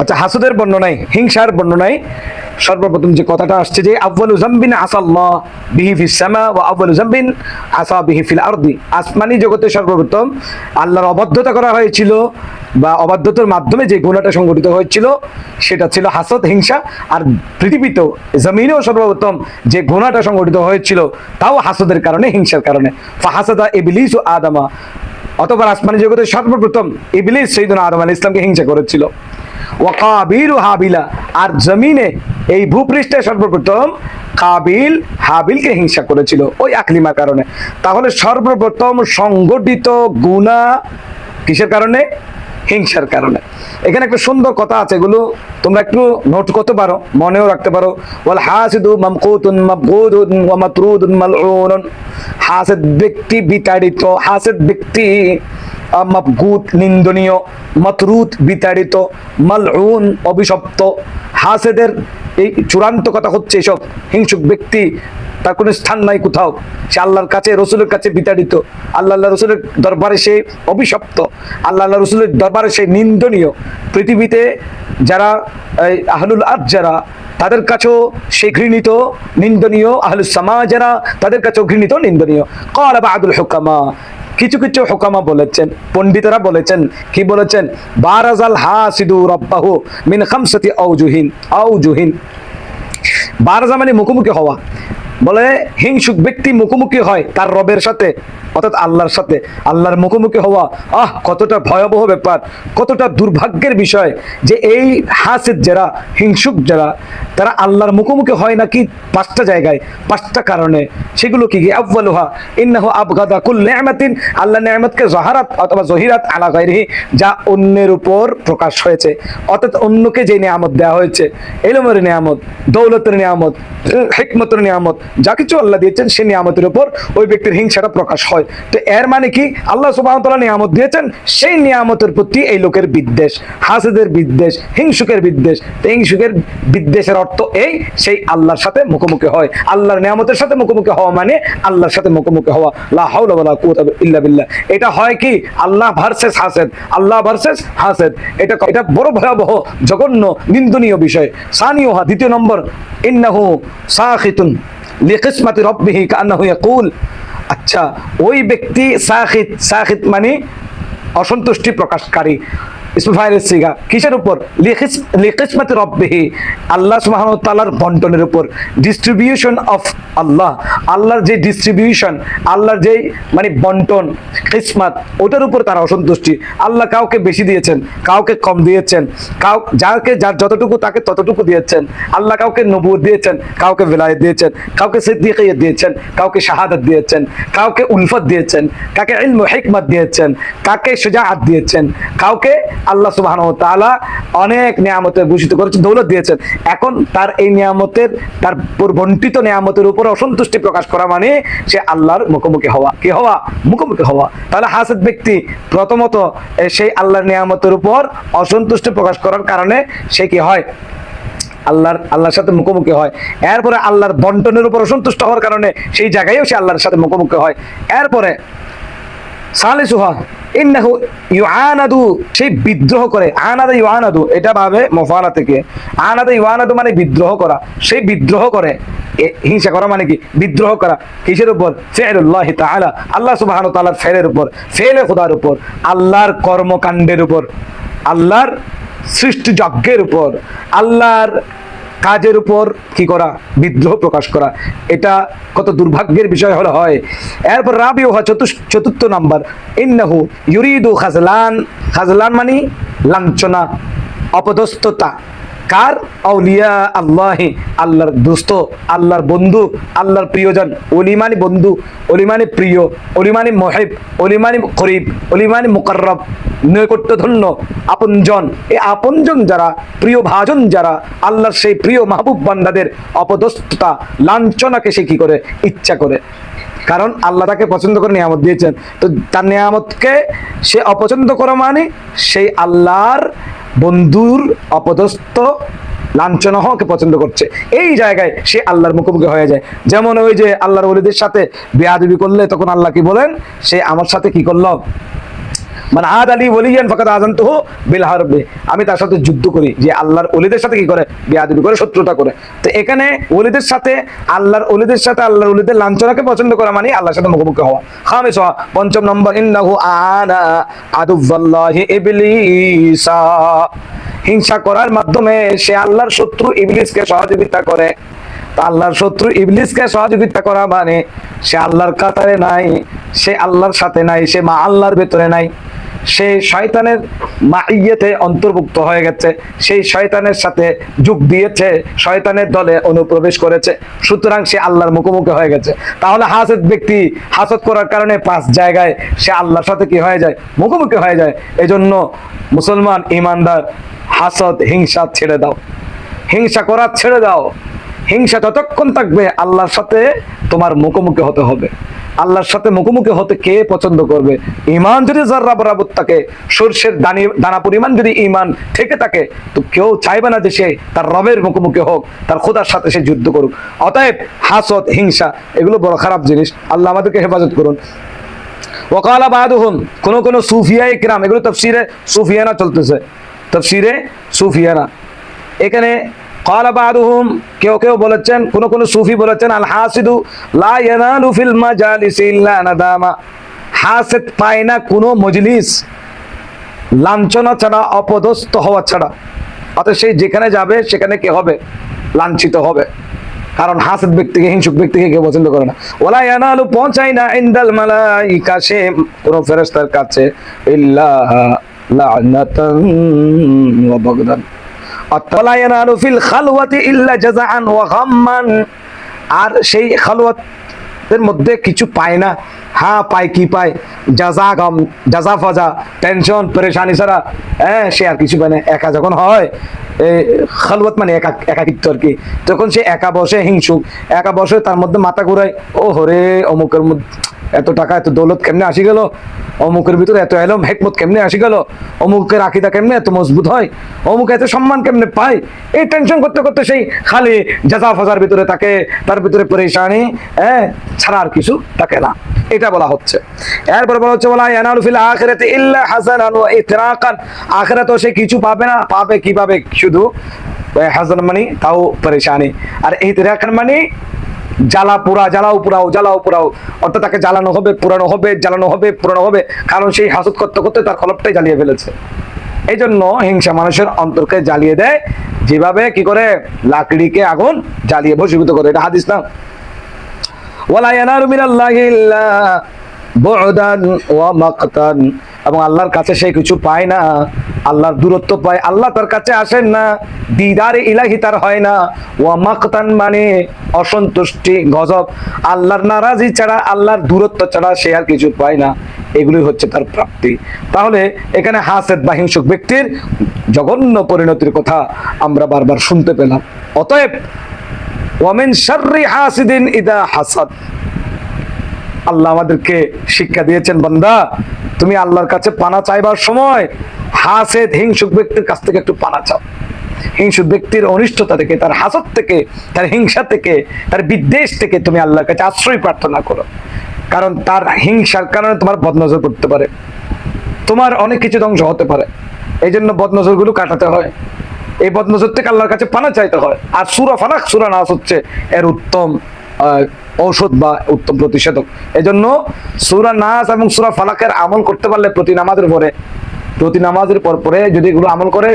আচ্ছা হাসুদের বর্ণনায় হিংসার বর্ণনায় সর্বপ্রথম যে কথাটা আসছে যে, আব্বালু জাম্বিন আসাল্লাহ বিহি ফিস সামা ওয়া আব্বালু জাম্বিন আসা বিহি ফিল আরদি। আসমানি জগতে সর্বপ্রথম আল্লাহর অবাধ্যতা করা হয়েছিল বা অবাধ্যতার মাধ্যমে যে গুণাটা সংগঠিত হয়েছিল, সেটা ছিল হাসদ, হিংসা। আর পৃথিবীতেও, জমিনেও সর্বপ্রথম যে গুণাটা সংগঠিত হয়েছিল, তাও হাসদের কারণে, হিংসার কারণে। ফাহাসাদা ইবলিস ও আদামা। অতবার আসমানি জগতে সর্বপ্রথম ইবলিস সৈদনা আদম আলী ইসলামকে হিংসা করেছিল। ওয়াকাবিল হাবিলা, আর জমিনে এই ভূপৃষ্ঠে সর্বপ্রথম কাবিল হাবিলকে হিংসা করেছিল ওই আকলিমার কারণে। তাহলে সর্বপ্রথম সংগঠিত গুণা কিসের কারণে? হিংসার কারণে। এখানে একটা সুন্দর কথা আছে, এগুলো তোমরা একটু নোট করতে পারো, মনেও রাখতে পারো। ওয়াল হাসিদু মামকুতুন মাবগুদুন ওয়া মাতরুদুন মালউনুন। হাসিদ ব্যক্তি বিতাড়িত, হাসিদ ব্যক্তি মাবগুত নিন্দনীয় মাতরুদ বিতাড়িত, মালউন, অভিশপ্ত, হাসেদের। এই চূড়ান্ত কথা হচ্ছে এসব। হিংসুক ব্যক্তি, তার কোনো স্থান নাই কোথাও। সে আল্লাহর কাছে, রসুলের কাছে বিতাড়িত। আল্লাহ আল্লাহ রসুলের দরবারে সে অভিশপ্ত। আল্লাহ আল্লাহ রসুলের দরবারে সে নিন্দনীয়। পৃথিবীতে যারা আহলুল আদ যারা, তাদের কাছেও সে ঘৃণিত, নিন্দনীয়। আহলুল সামা যারা, তাদের কাছেও ঘৃণিত, নিন্দনীয়। কল আদুল হুকামা। কিছু কিছু হুকামা বলেছেন, পণ্ডিতরা বলেছেন, কি বলেছেন? বারাজাল হাসিদু রব্বাহু মিন খামসাতি আউজুহিন আউজুহিন বারাজা মানে মুখোমুখি হওয়া। বলে, হিংসুক ব্যক্তি মুখোমুখি হয় তার রবের সাথে, অর্থাৎ আল্লাহর সাথে। আল্লাহর মুখোমুখি হওয়া, আহ, কতটা ভয়াবহ ব্যাপার, কতটা দুর্ভাগ্যের বিষয় যে এই হাসিদ যারা, হিংসুক যারা, তারা আল্লাহর মুখোমুখি হয় নাকি পাঁচটা জায়গায়, পাঁচটা কারণে। সেগুলো কি কি আব্বালুহা ইন্নাহু আবগাদা কুল নেয়ামাতিন আল্লাহ নেয়ামতকে জহারাত অথবা জহিরাত আলা গায়রিহি, যা অন্যের উপর প্রকাশ হয়েছে। অর্থাৎ অন্যকে যে নিয়ামত দেওয়া হয়েছে এলমের নিয়ামত, দৌলতের নিয়ামত, হিকমতের নিয়ামত যা কিছু আল্লাহ দিয়েছেন সেই নিয়ামতের উপর ওই ব্যক্তির হিংসাটা প্রকাশ হয়। তো এর মানে কি? আল্লাহ সুবাহতলা নিয়ামত দিয়েছেন, সেই নিয়ামতের প্রতি এই লোকের বিদ্বেষ, হাসেদের বিদ্বেষ, হিংসুকের বিদ্বেষ। তো হিংসুকের বিদ্বেষের অর্থ এই, সেই আল্লাহর সাথে মুখোমুখি হয়। আল্লাহর নিয়ামতের সাথে মুখোমুখি হওয়া মানে আল্লাহর সাথে মুখোমুখি হওয়া। লা হাওলা ইল্লা এটা হয় কি? আল্লাহ ভার্সেস হাসেদ। আল্লাহ ভার্সেস হাসেদ। এটা এটা বড় ভয়াবহ, জঘন্য, নিন্দনীয় বিষয়। সানিওহা, দ্বিতীয় নম্বর, ইন্নাহু সাখিতুন। লিকিসমাতি রব্বিহি কান্নাহু ইয়াকুল। আচ্ছা ওই ব্যক্তি সাখিত সাখিত মানে অসন্তুষ্টি প্রকাশকারী। কিসের উপর? আল্লাহ বন্টনের উপর। Distribution of Allah. আল্লাহর যে ডিস্ট্রিবিউশন আল্লাহর যে মানে বন্টন কিসমাত ওটার উপর তারা অসন্তুষ্টি। আল্লাহ কাউকে বেশি দিয়েছেন, কাউকে কম দিয়েছেন, কাউ যাকে যার যতটুকু তাকে ততটুকু দিয়েছেন। আল্লাহ কাউকে নবুয় দিয়েছেন, কাউকে বেলায় দিয়েছেন, কাউকে দিয়েছেন, কাউকে শাহাদাত দিয়েছেন, কাউকে উলফত দিয়েছেন, কাকে ইলম হিকমত দিয়েছেন, কাকে সুজাআত দিয়েছেন, কাউকে আল্লাহ সুবহানাহু ওয়া তাআলা অনেক নিয়ামতে ভূষিত করেছেন দৌলত দিয়েছেন। এখন তার এই নিয়ামতের, তার বন্টিত নিয়ামতের উপর অসন্তুষ্টি প্রকাশ করা মানে সে আল্লাহর মুখোমুখি হওয়া। কি হওয়া? মুখোমুখি হওয়া। তাহলে হাসেদ ব্যক্তি প্রথমত সেই আল্লাহর নিয়ামতের উপর অসন্তুষ্টি প্রকাশ করার কারণে সে কি হয়? আল্লাহর আল্লাহর সাথে মুখোমুখি হয়। এরপরে আল্লাহর বন্টনের উপর অসন্তুষ্ট হওয়ার কারণে সেই জায়গায়ও সে আল্লাহর সাথে মুখোমুখি হয়। এরপরে সালিসুহা, ইন্নাহু ইউআনাদু সেই বিদ্রোহ করে। আনাদা ইউআনাদু, এটা ভাবে মফানা থেকে। আনাদা ইউআনাদু মানে বিদ্রোহ করা। সেই বিদ্রোহ করে। হিংসা করা মানে কি? বিদ্রোহ করা। কিসের উপর? ফেরুল্লাহ তাআলা, আল্লাহ সুবহানাহু ওয়া তাআলার ফেলের উপর। ফেলে খোদার উপর। আল্লাহর কর্মকাণ্ডের উপর। আল্লাহর সৃষ্টি যজ্ঞের উপর। আল্লাহর কাজের উপর কি করা? বিদ্রোহ প্রকাশ করা। এটা কত দুর্ভাগ্যের বিষয় হলে, হয়। এরপর রাবি ওহা চতুর্থ নাম্বার। ইন্নাহু ইউরিদু খাজলান। খাজলান মানে লাঞ্ছনা, অপদস্থতা। কার? আউলিয়া আল্লাহি, আল্লাহর দোস্ত, আল্লাহর বন্ধু, আল্লাহর প্রিয়জন, অলিমানি বন্ধু, অলিমানি প্রিয়, অলিমানি মহেব, অলিমানি করিব, অলিমানি মুকর্রব, নৈকট্যধন্য, আপনজন। এই আপনজন যারা, প্রিয় ভাজন যারা, আল্লাহর সেই প্রিয় মাহবুব বান্দাদের অপদস্থতা, লাঞ্ছনাকে সে কি করে? ইচ্ছা করে। কারণ আল্লাহ তাকে পছন্দ করে নিয়ামত দিয়েছেন। তো তার নিয়ামতকে সে অপছন্দ করা মানে সেই আল্লাহর বন্ধুর অপদস্থ লাঞ্ছন হওয়াকে পছন্দ করছে। এই জায়গায় সে আল্লাহর মুখোমুখি হয়ে যায়। যেমন ওই যে আল্লাহর ওলিদের সাথে বেয়াদবি করলে তখন আল্লাহ কি বলেন? সে আমার সাথে কি করল? মানে আদ আলী ওলিয়ান ফাকাদ আজান্ত বিল হারবে। আমি তার সাথে যুদ্ধ করি যে আল্লাহর অলিদের সাথে কি করে? বিয়াদবি করে, শত্রুতা করে। তো এখানে অলিদের সাথে আল্লাহর অলিদের সাথে আল্লাহর অলিদের লাঞ্ছনাকে পছন্দ করা মানে আল্লাহর সাথে মুখোমুখি হওয়া। খামিস হওয়া পঞ্চম নম্বর, ইন্নাহু আনা আদুল্লাহি ইবলিসা। হিংসা করার মাধ্যমে সে আল্লাহর শত্রু ইবলিসকে সহযোগিতা করে। আল্লাহর শত্রু ইবলিসকে সহযোগিতা করা মানে সে আল্লাহর কাতারে নাই, সে আল্লাহর সাথে নাই, সে মা আল্লাহর ভেতরে নাই। সে শয়তানের মাইয়েতে অন্তর্ভুক্ত হয়ে গেছে, সেই শয়তানের সাথে যোগ দিয়েছে, শয়তানের দলে অনুপ্রবেশ করেছে, সুতরাং সে আল্লাহর মুখোমুখি হয়ে গেছে। তাহলে হাসদ ব্যক্তি হাসদ করার কারণে পাঁচ জায়গায় সে আল্লাহর সাথে কি হয়ে যায়? মুখোমুখি হয়ে যায়। এজন্য মুসলমান ইমানদার হাসদ, হিংসা ছেড়ে দাও। হিংসা করা ছেড়ে দাও। হিংসা ততক্ষণ থাকবে আল্লাহর সাথে তোমার মুখোমুখি হতে হবে। আল্লাহর সাথে মুখোমুখি হতে কে পছন্দ করবে? ইমান যদি জাররা বরাবর থাকে, সর্ষের দানি, দানা পরিমাণ যদি ইমান থেকে থাকে, তো কেউ চাইবে না যে সে তার রবের মুখোমুখি হোক, তার খোদার সাথে সে যুদ্ধ করুক। অতএব হাসত হিংসা, এগুলো বড় খারাপ জিনিস। আল্লাহ আমাদেরকে হেফাজত করুন। ওকালা বাহাদুহুম কোন কোন সুফিয়া ইকরাম এগুলো তফসিরে সুফিয়ানা চলতেছে। তফসিরে সুফিয়ানা। এখানে কালা কেউ কেউ বলেছেন, কোন কোন সুফি বলেছেন আল হাসিদু লা ফিল মাজালিস ইল্লা নাদামা। হাসিদ পায় না কোনো মজলিস। লাঞ্ছনা ছাড়া, অপদস্থ হওয়া ছাড়া। অর্থাৎ সেই যেখানে যাবে, সেখানে কে হবে? লাঞ্ছিত হবে। কারণ হাসিদ ব্যক্তিকে, হিংসুক ব্যক্তিকে কেউ পছন্দ করে না। ওলা ইয়ানালু পৌঁছায় না ইনদাল মালাইকা, সে কোন ফেরেশতার কাছে ইল্লা লা'নাতান ওয়া বাগদান। আর সেই খালওয়াতের মধ্যে কিছু পায় না। হ্যাঁ পায় কি পায়? জাজা গম জাজা ফাজা, টেনশন, পরেশানি ছাড়া হ্যাঁ সে আর কিছু পায় না। একা যখন হয় এই খালওয়াত মানে একা, একাকিত্ব আর কি। তখন সে একা বসে হিংসুক, একা বসে তার মধ্যে মাথা ঘুরায় ও হরে অমুকের মধ্যে এত টাকা, এত দৌলত কেমনে আসি গেল? অমুকের ভিতরে এত এলম, হেকমত কেমনে আসি গেল? অমুকের আকিদা কেমনে এত মজবুত হয়? অমুক এত সম্মান কেমনে পায়? এই টেনশন করতে করতে সেই খালি জাজা ফাজার ভিতরে থাকে তার ভিতরে পরেশানি হ্যাঁ ছাড়া আর কিছু থাকে না। এটা বলা হচ্ছে। এরপর বলা হচ্ছে বলা ইয়ানালু ফিল আখিরাতি ইল্লা হাসানান ওয়া ইতরাকান। আখিরাতেও সে কিছু পাবে না। পাবে কি পাবে শুধু হাসান মানে তাও পরেশানি। আর ইতরাকান মানে জ্বালা পোড়া, জ্বালাও পোড়াও জ্বালাও পোড়াও। অর্থাৎ তাকে জ্বালানো হবে পুরানো হবে, জ্বালানো হবে পুরানো হবে। কারণ সেই হাসত করতে করতে তার কলপটাই জ্বালিয়ে ফেলেছে। এই জন্য হিংসা মানুষের অন্তরকে জ্বালিয়ে দেয়। যেভাবে কি করে? লাকড়িকে আগুন জ্বালিয়ে ভসীভূত করে। এটা হাদিস না? ওয়ালা ইয়ানালু মিনাল্লাহি ইল্লা বু'দান ওয়া মাকতান। এবং আল্লাহর কাছে সে কিছু পায় না, আল্লাহর দূরত্ব পায়। আল্লাহ তার কাছে আসেন না, দিদারে ইলাহি তার হয় না। ওয়া মাকতান মানে অসন্তুষ্টি, গজব। আল্লাহর নারাজি ছাড়া, আল্লাহর দূরত্ব ছাড়া সে আর কিছু পায় না। এগুলোই হচ্ছে তার প্রাপ্তি। তাহলে এখানে হাসেদ বা হিংসুক ব্যক্তির জঘন্য পরিণতির কথা আমরা বারবার শুনতে পেলাম। অতএব ওয়ামিন শাররি হাসিদিন ইদা হাসাদ। আল্লাহ আমাদেরকে শিক্ষা দিয়েছেন, বান্দা। তুমি আল্লাহর কাছে পানা চাইবার সময় হাসেদ, হিংসুক ব্যক্তির কাছ থেকে একটু পানা চাও। হিংসুক ব্যক্তির অনিষ্টতা থেকে, তার হাসত থেকে, তার হিংসা থেকে, তার বিদ্বেষ থেকে তুমি আল্লাহর কাছে আশ্রয় প্রার্থনা করো। কারণ তার হিংসার কারণে তোমার বদনজর করতে পারে। তোমার অনেক কিছু ধ্বংস হতে পারে। এই জন্য বদনজরগুলো কাটাতে হয়। এই বদনজর থেকে আল্লাহর কাছে পানা চাইতে হয়। আর সুরা ফানাক সুরা নাস হচ্ছে এর উত্তম ঔষধ বা উত্তম প্রতিষেধক। এজন্য সুরা নাস এবং সুরা ফালাকের আমল করতে পারলে প্রতি নামাজের পরে প্রতি নামাজের পর পরে যদি এগুলো আমল করে